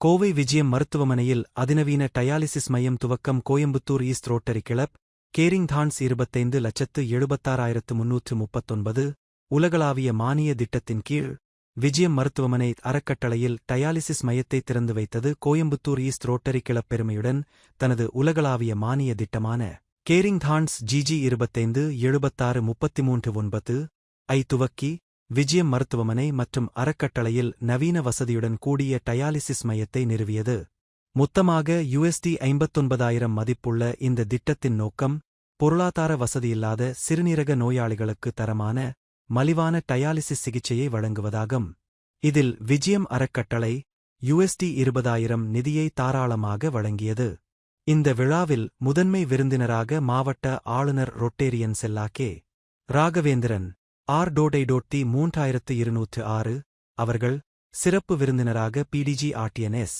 கோவை விஜயம் மருத்துவமனையில் அதிநவீன டயாலிசிஸ் மையம் துவக்கம் Coimbatore east rotary club caring thorns இருபத்தைந்து லட்சத்து எழுபத்தாறாயிரத்து முன்னூற்று முப்பத்தொன்பது உலகளாவிய மானிய திட்டத்தின் கீழ் விஜயம் மருத்துவமனை அறக்கட்டளையில் டயாலிசிஸ் மையத்தை திறந்து வைத்தது கோயம்புத்தூர் ஈஸ்ட் ரோட்டரி கிளப் பெருமையுடன் தனது உலகளாவிய மானிய திட்டமான கேரிங் தான்ஸ் ஜிஜி இருபத்தைந்து எழுபத்தாறு முப்பத்தி மூன்று ஒன்பது ஐ துவக்கி விஜயம் மருத்துவமனை மற்றும் அறக்கட்டளையில் நவீன வசதியுடன் கூடிய டயாலிசிஸ் மையத்தை நிறுவியது. மொத்தமாக யுஎஸ்டி ஐம்பத்தொன்பதாயிரம் மதிப்புள்ள இந்த திட்டத்தின் நோக்கம் பொருளாதார வசதியில்லாத சிறுநீரக நோயாளிகளுக்கு தரமான மலிவான டயாலிசிஸ் சிகிச்சையை வழங்குவதாகும். இதில் விஜயம் அறக்கட்டளை யுஎஸ்டி இருபதாயிரம் நிதியை தாராளமாக வழங்கியது. இந்த விழாவில் முதன்மை விருந்தினராக மாவட்ட ஆளுநர் ரொட்டேரியன் செல்லாக்கே ராகவேந்திரன் ஆர் டோடைடோட்டி மூன்றாயிரத்து இருநூற்று ஆறு அவர்கள் சிறப்பு விருந்தினராக பிடிஜி ஆர்டிஎன்எஸ்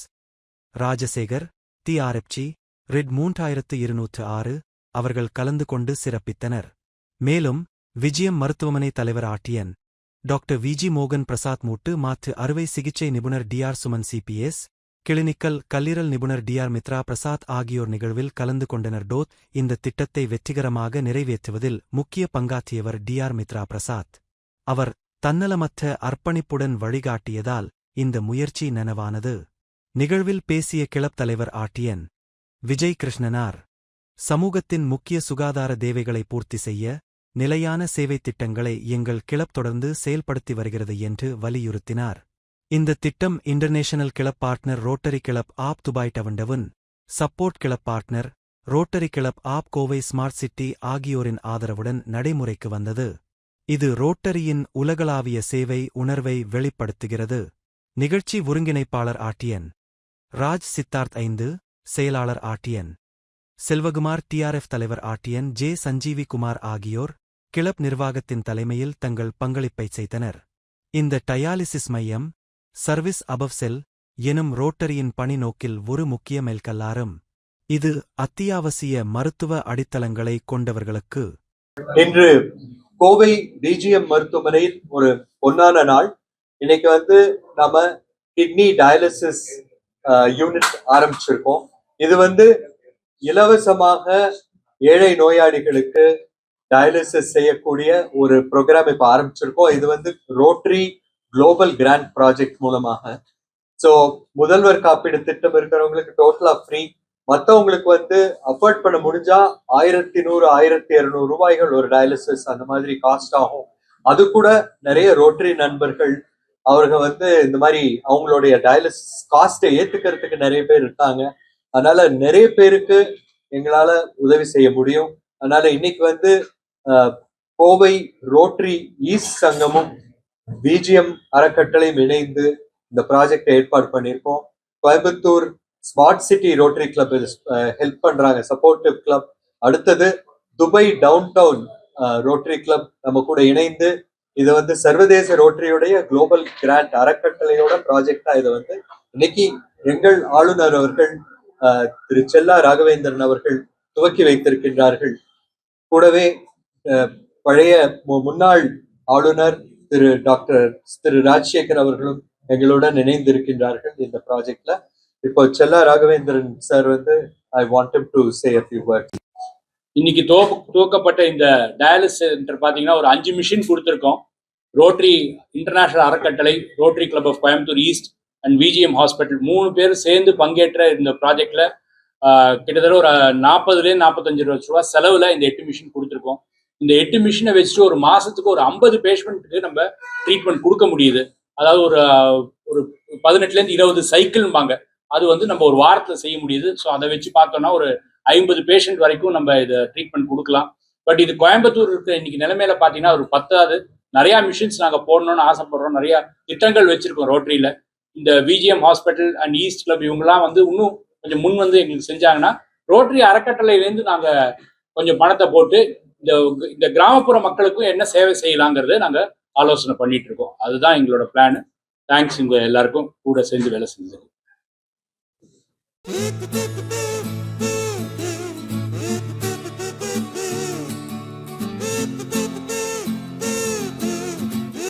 ராஜசேகர் தி ஆர்எப்சி ரெட் மூன்றாயிரத்து இருநூற்று ஆறு அவர்கள் கலந்து கொண்டு சிறப்பித்தனர். மேலும் விஜயம் மருத்துவமனை தலைவர் ஆர்டிஎன் டாக்டர் விஜி மோகன் பிரசாத் மூட்டு மாற்று அறுவை சிகிச்சை நிபுணர் டிஆர் சுமன் சிபிஎஸ் கிளினிக்கல் கல்லீரல் நிபுணர் டிஆர் மித்ரா பிரசாத் ஆகியோர் நிகழ்வில் கலந்து கொண்டனர். டோத் இந்த திட்டத்தை வெற்றிகரமாக நிறைவேற்றுவதில் முக்கிய பங்காற்றியவர் டிஆர் மித்ரா பிரசாத். அவர் தன்னலமற்ற அர்ப்பணிப்புடன் வழிகாட்டியதால் இந்த முயற்சி நனவானது. நிகழ்வில் பேசிய கிளப் தலைவர் ஆட்டியன் விஜய் கிருஷ்ணனார் சமூகத்தின் முக்கிய சுகாதார தேவைகளை பூர்த்தி செய்ய நிலையான சேவைத் திட்டங்களை எங்கள் கிளப் தொடர்ந்து செயல்படுத்தி வருகிறது என்று வலியுறுத்தினார். இந்த திட்டம் international club partner rotary club of Dubai downtown support club partner rotary club of Kovai smart city ஆகியோரின் ஆதரவுடன் நடைமுறைக்கு வந்தது. இது ரோட்டரியின் உலகளாவிய சேவை உணர்வை வெளிப்படுத்துகிறது. நிகழ்ச்சி ஒருங்கிணைப்பாளர் ஆட்டியன் ராஜ் சித்தார்த் ஐந்து செயலாளர் ஆட்டியன் செல்வகுமார் டிஆர்எஃப் தலைவர் ஆட்டியன் ஜே சஞ்சீவி குமார் ஆகியோர் கிளப் நிர்வாகத்தின் தலைமையில் தங்கள் பங்களிப்பை செய்தனர். இந்த டயாலிசிஸ் மையம் சர்வீஸ் அபவ் செல் எனும் ரோட்டரியின் பணி நோக்கில் ஒரு முக்கிய மைல்கல்லாரும். இது அத்தியாவசிய மருத்துவ அடித்தளங்களை கொண்டவர்களுக்கு. இன்று கோவை டிஜிஎம் மருத்துவமனையில் ஒரு பொன்னான நாள். இன்னைக்கு வந்து நம்ம கிட்னி டயாலிசிஸ் யூனிட் ஆரம்பிச்சிருக்கோம். இது வந்து இலவசமாக ஏழை நோயாளிகளுக்கு டயாலிசிஸ் செய்யக்கூடிய ஒரு ப்ரோக்ராம் இப்போ ஆரம்பிச்சிருக்கோம். இது வந்து ரோட்ரி குளோபல் கிராண்ட் ப்ராஜெக்ட் மூலமாக. ஸோ முதல்வர் காப்பீடு திட்டம் இருக்கிறவங்களுக்கு டோட்டலா ஃப்ரீ மற்றவங்களுக்கு வந்து அஃபோர்ட் பண்ண முடிஞ்சா ஆயிரத்தி நூறு ஆயிரத்தி இரநூறு ரூபாய்கள் ஒரு டயாலிசிஸ் அந்த மாதிரி காஸ்ட் ஆகும். அது கூட நிறைய ரோட்டரி நண்பர்கள் அவர்கள் வந்து இந்த மாதிரி அவங்களுடைய டயாலிசிஸ் காஸ்ட்டை ஏத்துக்கிறதுக்கு நிறைய பேர் இருக்காங்க. அதனால நிறைய பேருக்கு எங்களால உதவி செய்ய முடியும். அதனால இன்னைக்கு வந்து கோவை ரோட்டரி ஈஸ்ட் சங்கமும் பிஜிஎம் அறக்கட்டளையும் இணைந்து இந்த ப்ராஜெக்டை ஏற்பாடு பண்ணியிருக்கோம். Coimbatore smart city rotary club help பண்றாங்க. சப்போர்ட்டிவ் கிளப் அடுத்தது Dubai down town rotary club நம்ம கூட இணைந்து இது வந்து சர்வதேச ரோட்டரியுடைய குளோபல் கிராண்ட் அறக்கட்டளையோட ப்ராஜெக்டா இதை வந்து இன்னைக்கு எங்கள் ஆளுநர் அவர்கள் திரு செல்லா ராகவேந்திரன் அவர்கள் துவக்கி வைத்திருக்கின்றார்கள். கூடவே பழைய மு- முன்னாள் ஆளுநர் திரு டாக்டர் திரு ராஜசேகர் அவர்களும் எங்களுடன் இணைந்திருக்கின்றார்கள் இந்த ப்ராஜெக்ட்ல இப்போ செல்லா ராகவேந்திரன் சார் வந்து I want to say a few words. இன்னைக்கு துவக்க துவக்கப்பட்ட இந்த டயாலிஸ் சென்டர் பார்த்தீங்கன்னா ஒரு அஞ்சு மிஷின் கொடுத்துருக்கோம். ரோட்டரி இன்டர்நேஷனல் அறக்கட்டளை rotary club of Coimbatore east and VGM hospital மூணு பேர் சேர்ந்து பங்கேற்ற இந்த ப்ராஜெக்ட்ல கிட்டத்தட்ட ஒரு நாற்பதுலேருந்து நாற்பத்தஞ்சு லட்ச ரூபா செலவில் இந்த எட்டு மிஷின் கொடுத்துருக்கோம். இந்த எட்டு மிஷினை வச்சுட்டு ஒரு மாசத்துக்கு ஒரு ஐம்பது பேஷண்ட்டுக்கு நம்ம ட்ரீட்மெண்ட் கொடுக்க முடியுது. அதாவது ஒரு ஒரு பதினெட்டுலேருந்து இருபது சைக்கிள்பாங்க அது வந்து நம்ம ஒரு வாரத்தில் செய்ய முடியுது. ஸோ அதை வச்சு பார்த்தோம்னா ஒரு ஐம்பது பேஷண்ட் வரைக்கும் நம்ம இதை ட்ரீட்மெண்ட் கொடுக்கலாம். பட் இது கோயம்புத்தூர் இருக்கிற இன்னைக்கு நிலைமையில பார்த்தீங்கன்னா ஒரு பத்தாவது நிறையா மிஷின்ஸ் நாங்கள் போடணும்னு ஆசைப்படுறோம். நிறையா திட்டங்கள் வச்சிருக்கோம் ரோட்டரியில். இந்த VGM hospital and east club இவங்கெல்லாம் வந்து இன்னும் கொஞ்சம் முன் வந்து எங்களுக்கு செஞ்சாங்கன்னா ரோட்டரி அறக்கட்டளையிலேருந்து நாங்கள் கொஞ்சம் பணத்தை போட்டு இந்த இந்த கிராமப்புற மக்களுக்கும் என்ன சேவை செய்யலாங்கிறத நாங்கள் ஆலோசனை பண்ணிட்டு இருக்கோம் அதுதான் எங்களோட பிளான் தேங்க்ஸ் உங்க எல்லாருக்கும் கூட சேர்ந்து வேலை செஞ்சது.